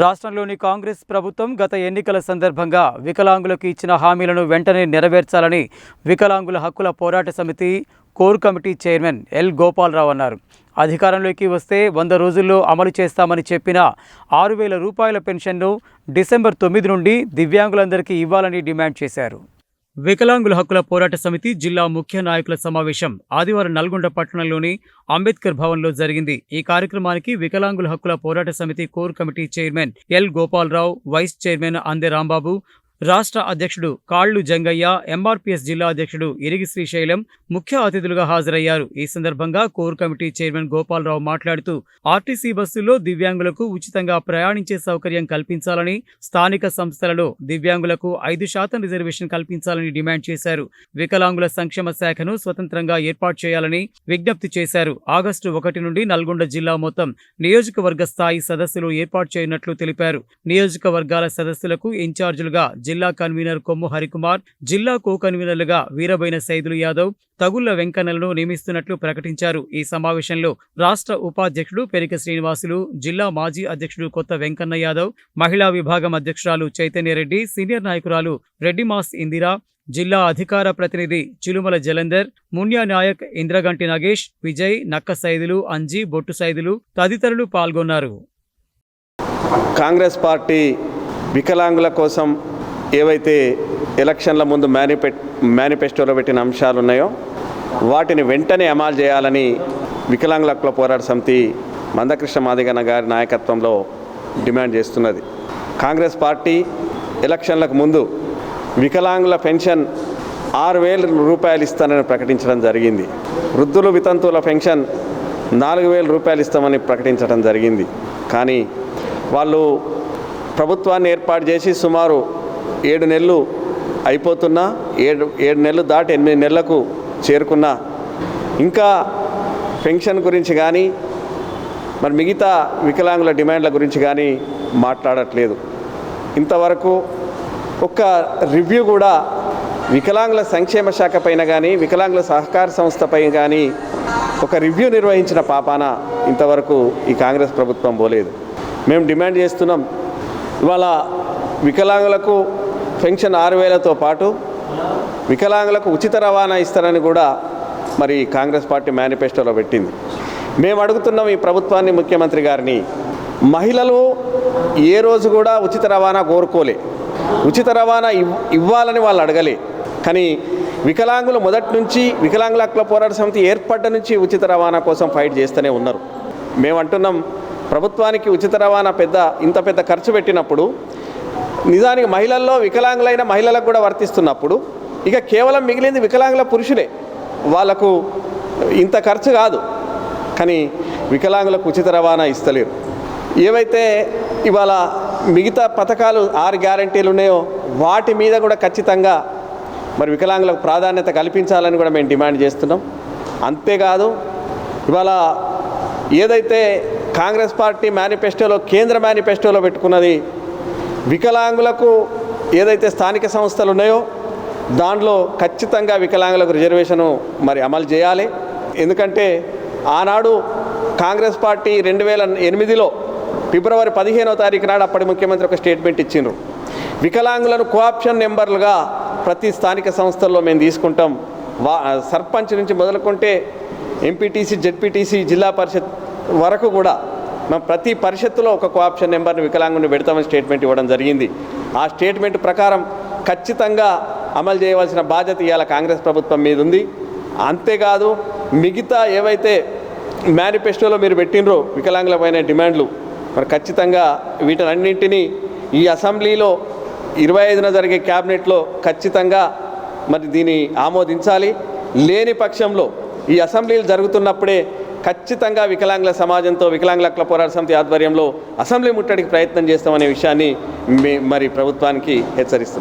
రాష్ట్రంలోని కాంగ్రెస్ ప్రభుత్వం గత ఎన్నికల సందర్భంగా వికలాంగులకు ఇచ్చిన హామీలను వెంటనే నెరవేర్చాలని వికలాంగుల హక్కుల పోరాట సమితి core committee chairman L Gopalarao అన్నారు. అధికారంలోకి వస్తే వంద రోజుల్లో అమలు చేస్తామని చెప్పిన ఆరు వేల రూపాయల పెన్షన్ను డిసెంబర్ తొమ్మిది నుండి దివ్యాంగులందరికీ ఇవ్వాలని డిమాండ్ చేశారు. వికలాంగుల హక్కుల పోరాట సమితి జిల్లా ముఖ్య నాయకుల సమావేశం ఆదివారం నల్గొండ పట్టణంలోని అంబేద్కర్ భవన్లో జరిగింది. ఈ కార్యక్రమానికి వికలాంగుల హక్కుల పోరాట సమితి core committee chairman L Gopalarao vice chairman Ande Rambabu రాష్ట్ర అధ్యక్షుడు కాళ్ళు జంగయ్య ఎంఆర్పీఎస్ జిల్లా అధ్యక్షుడు ఇరిగి శ్రీశైలం ముఖ్య అతిథులుగా హాజరయ్యారు. ఈ సందర్భంగా కోర్ కమిటీ చైర్మన్ గోపాలరావు మాట్లాడుతూ ఆర్టీసీ బస్సుల్లో దివ్యాంగులకు ఉచితంగా ప్రయాణించే సౌకర్యం కల్పించాలని స్థానిక సంస్థలలో దివ్యాంగులకు ఐదు శాతం రిజర్వేషన్ కల్పించాలని డిమాండ్ చేశారు. వికలాంగుల సంక్షేమ శాఖను స్వతంత్రంగా ఏర్పాటు చేయాలని విజ్ఞప్తి చేశారు. ఆగస్టు ఒకటి నుండి నల్గొండ జిల్లా మొత్తం నియోజకవర్గ స్థాయి సదస్సులు ఏర్పాటు చేయనున్నట్లు తెలిపారు. నియోజకవర్గాల సదస్సులకు ఇన్ఛార్జీలుగా జిల్లా కన్వీనర్ కొమ్ము హరికుమార్ జిల్లా కో కన్వీనర్లుగా వీరబైన సైదులు యాదవ్ తగుళ్ళ వెంకన్నలను నియమిస్తున్నట్లు ప్రకటించారు. ఈ సమావేశంలో రాష్ట్ర ఉపాధ్యక్షుడు పెరిక శ్రీనివాసులు జిల్లా మాజీ అధ్యక్షుడు కొత్త వెంకన్న యాదవ్ మహిళా విభాగం అధ్యక్షురాలు చైతన్యరెడ్డి సీనియర్ నాయకురాలు రెడ్డిమాస్ ఇందిరా జిల్లా అధికార ప్రతినిధి చిలుమల జలంధర్ మున్యా నాయక్ ఇంద్రగంటి నగేష్ విజయ్ నక్క సైదులు అంజీ బొట్టు సైదులు తదితరులు పాల్గొన్నారు. కాంగ్రెస్ పార్టీ వికలాంగుల కోసం ఏవైతే ఎలక్షన్ల ముందు మేనిఫె మేనిఫెస్టోలో పెట్టిన అంశాలు ఉన్నాయో వాటిని వెంటనే అమలు చేయాలని వికలాంగుల హక్కుల పోరాట సమితి మందకృష్ణ మాదిగన్న గారి నాయకత్వంలో డిమాండ్ చేస్తున్నది. కాంగ్రెస్ పార్టీ ఎలక్షన్లకు ముందు వికలాంగుల పెన్షన్ ఆరు వేల రూపాయలు ఇస్తానని ప్రకటించడం జరిగింది. వృద్ధులు వితంతువుల పెన్షన్ నాలుగు వేల రూపాయలు ఇస్తామని ప్రకటించడం జరిగింది. కానీ వాళ్ళు ప్రభుత్వాన్ని ఏర్పాటు చేసి సుమారు ఏడు నెలలు అయిపోతున్నా ఏడు ఏడు నెలలు దాటి ఎనిమిది నెలలకు చేరుకున్నా. ఇంకా పెన్షన్ గురించి కానీ మరి మిగతా వికలాంగుల డిమాండ్ల గురించి కానీ మాట్లాడట్లేదు. ఇంతవరకు ఒక్క రివ్యూ కూడా వికలాంగుల సంక్షేమ శాఖ పైన కానీ వికలాంగుల సహకార సంస్థ పైన కానీ ఒక రివ్యూ నిర్వహించిన పాపాన ఇంతవరకు ఈ కాంగ్రెస్ ప్రభుత్వం పోలేదు. మేము డిమాండ్ చేస్తున్నాం ఇవాళ వికలాంగులకు పెన్షన్ ఆరు వేలతో పాటు వికలాంగులకు ఉచిత రవాణా ఇస్తారని కూడా మరి కాంగ్రెస్ పార్టీ మేనిఫెస్టోలో పెట్టింది. మేము అడుగుతున్నాం ఈ ప్రభుత్వాన్ని ముఖ్యమంత్రి గారిని మహిళలు ఏ రోజు కూడా ఉచిత రవాణా కోరుకోలే. ఉచిత రవాణా ఇవ్ ఇవ్వాలని వాళ్ళు అడగలే. కానీ వికలాంగులు మొదటి నుంచి వికలాంగుల హక్కుల పోరాట సమితి ఏర్పడ్డ నుంచి ఉచిత రవాణా కోసం ఫైట్ చేస్తూనే ఉన్నారు. మేము అంటున్నాం ప్రభుత్వానికి ఉచిత రవాణా పెద్ద ఇంత పెద్ద ఖర్చు పెట్టినప్పుడు నిజానికి మహిళల్లో వికలాంగులైన మహిళలకు కూడా వర్తిస్తున్నప్పుడు ఇక కేవలం మిగిలింది వికలాంగుల పురుషులే. వాళ్ళకు ఇంత ఖర్చు కాదు. కానీ వికలాంగులకు ఉచిత రవాణా ఇస్తలేరు. ఏవైతే ఇవాళ మిగతా పథకాలు ఆరు గ్యారంటీలు ఉన్నాయో వాటి మీద కూడా ఖచ్చితంగా మరి వికలాంగులకు ప్రాధాన్యత కల్పించాలని కూడా మేము డిమాండ్ చేస్తున్నాం. అంతేకాదు ఇవాళ ఏదైతే కాంగ్రెస్ పార్టీ మేనిఫెస్టోలో కేంద్ర మేనిఫెస్టోలో పెట్టుకున్నది వికలాంగులకు ఏదైతే స్థానిక సంస్థలు ఉన్నాయో దాంట్లో ఖచ్చితంగా వికలాంగులకు రిజర్వేషను మరి అమలు చేయాలి. ఎందుకంటే ఆనాడు కాంగ్రెస్ పార్టీ రెండు వేల ఎనిమిదిలో ఫిబ్రవరి పదిహేనో తారీఖు నాడు అప్పటి ముఖ్యమంత్రి ఒక స్టేట్మెంట్ ఇచ్చిండ్రు. వికలాంగులను కోఆప్షన్ నెంబర్లుగా ప్రతి స్థానిక సంస్థల్లో మేము తీసుకుంటాం. వా సర్పంచ్ నుంచి మొదలుకుంటే ఎంపీటీసీ జెడ్పీటీసీ జిల్లా పరిషత్ వరకు కూడా మేము ప్రతి పరిషత్తులో ఒక కోఆప్షన్ నెంబర్ని వికలాంగుని పెడతామని స్టేట్మెంట్ ఇవ్వడం జరిగింది. ఆ స్టేట్మెంట్ ప్రకారం ఖచ్చితంగా అమలు చేయవలసిన బాధ్యత ఇవాళ కాంగ్రెస్ ప్రభుత్వం మీద ఉంది అంతేకాదు మిగతా ఏవైతే మేనిఫెస్టోలో మీరు పెట్టినరో వికలాంగులపైన డిమాండ్లు మరి ఖచ్చితంగా వీటన్నింటినీ ఈ అసెంబ్లీలో ఇరవై ఐదున జరిగే క్యాబినెట్లో ఖచ్చితంగా మరి దీన్ని ఆమోదించాలి. లేని పక్షంలో ఈ అసెంబ్లీలు జరుగుతున్నప్పుడే ఖచ్చితంగా వికలాంగుల సమాజంతో వికలాంగుల హక్కుల పోరాట సమితి ఆధ్వర్యంలో అసెంబ్లీ ముట్టడికి ప్రయత్నం చేస్తామనే విషయాన్ని మరి ప్రభుత్వానికి హెచ్చరిస్తున్నాం.